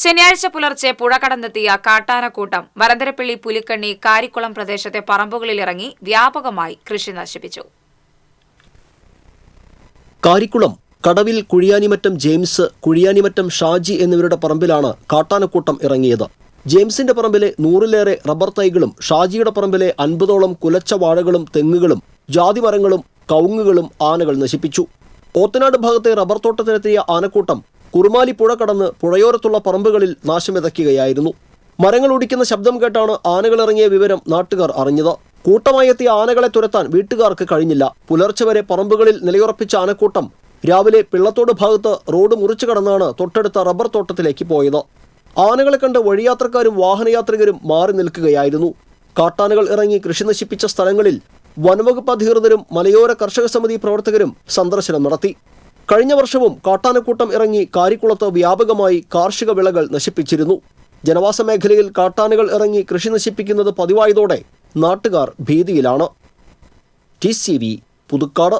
ശനിയാഴ്ച പുലർച്ചെ പുഴ കടന്നെത്തിയ കാട്ടാനക്കൂട്ടം വരന്തരപ്പള്ളി പുലിക്കണ്ണി കാരിക്കുളം പ്രദേശത്തെ പറമ്പുകളിലിറങ്ങി വ്യാപകമായി കൃഷി നശിപ്പിച്ചു. കാരിക്കുളം കടവിൽ കുഴിയാനിമറ്റം ജെയിംസ് കുഴിയാനിമറ്റം ഷാജി എന്നിവരുടെ പറമ്പിലാണ് കാട്ടാനക്കൂട്ടം ഇറങ്ങിയത്. ജെയിംസിന്റെ പറമ്പിലെ നൂറിലേറെ റബ്ബർ തൈകളും ഷാജിയുടെ പറമ്പിലെ അൻപതോളം കുലച്ച വാഴകളും തെങ്ങുകളും ജാതിമരങ്ങളും കൗങ്ങുകളും ആനകൾ നശിപ്പിച്ചു. ഓത്തനാട് ഭാഗത്തെ റബ്ബർ തോട്ടത്തിനെത്തിയ ആനക്കൂട്ടം കുറുമാലി പുഴ കടന്ന് പുഴയോരത്തുള്ള പറമ്പുകളിൽ നാശമിതയ്ക്കുകയായിരുന്നു. മരങ്ങൾ ഒടിക്കുന്ന ശബ്ദം കേട്ടാണ് ആനകളിറങ്ങിയ വിവരം നാട്ടുകാർ അറിഞ്ഞത്. കൂട്ടമായെത്തിയ ആനകളെ തുരത്താൻ വീട്ടുകാർക്ക് കഴിഞ്ഞില്ല. പുലർച്ചെ വരെ പറമ്പുകളിൽ നിലയുറപ്പിച്ച ആനക്കൂട്ടം രാവിലെ പിള്ളത്തോട് ഭാഗത്ത് റോഡ് മുറിച്ചു കടന്നാണ് തൊട്ടടുത്ത റബ്ബർ തോട്ടത്തിലേക്ക് പോയത്. ആനകളെ കണ്ട് വഴിയാത്രക്കാരും വാഹനയാത്രികരും മാറി നിൽക്കുകയായിരുന്നു. കാട്ടാനകൾ ഇറങ്ങി കൃഷി നശിപ്പിച്ച സ്ഥലങ്ങളിൽ വനവകുപ്പ് അധികൃതരും മലയോര കർഷക സമിതി പ്രവർത്തകരും സന്ദർശനം നടത്തി. കഴിഞ്ഞ വർഷവും കാട്ടാനക്കൂട്ടം ഇറങ്ങി കാരിക്കുളത്ത് വ്യാപകമായി കാർഷിക വിളകൾ നശിപ്പിച്ചിരുന്നു. ജനവാസ മേഖലയിൽ കാട്ടാനകൾ ഇറങ്ങി കൃഷി നശിപ്പിക്കുന്നത് പതിവായതോടെ നാട്ടുകാർ ഭീതിയിലാണ്. T C V Puthukkad.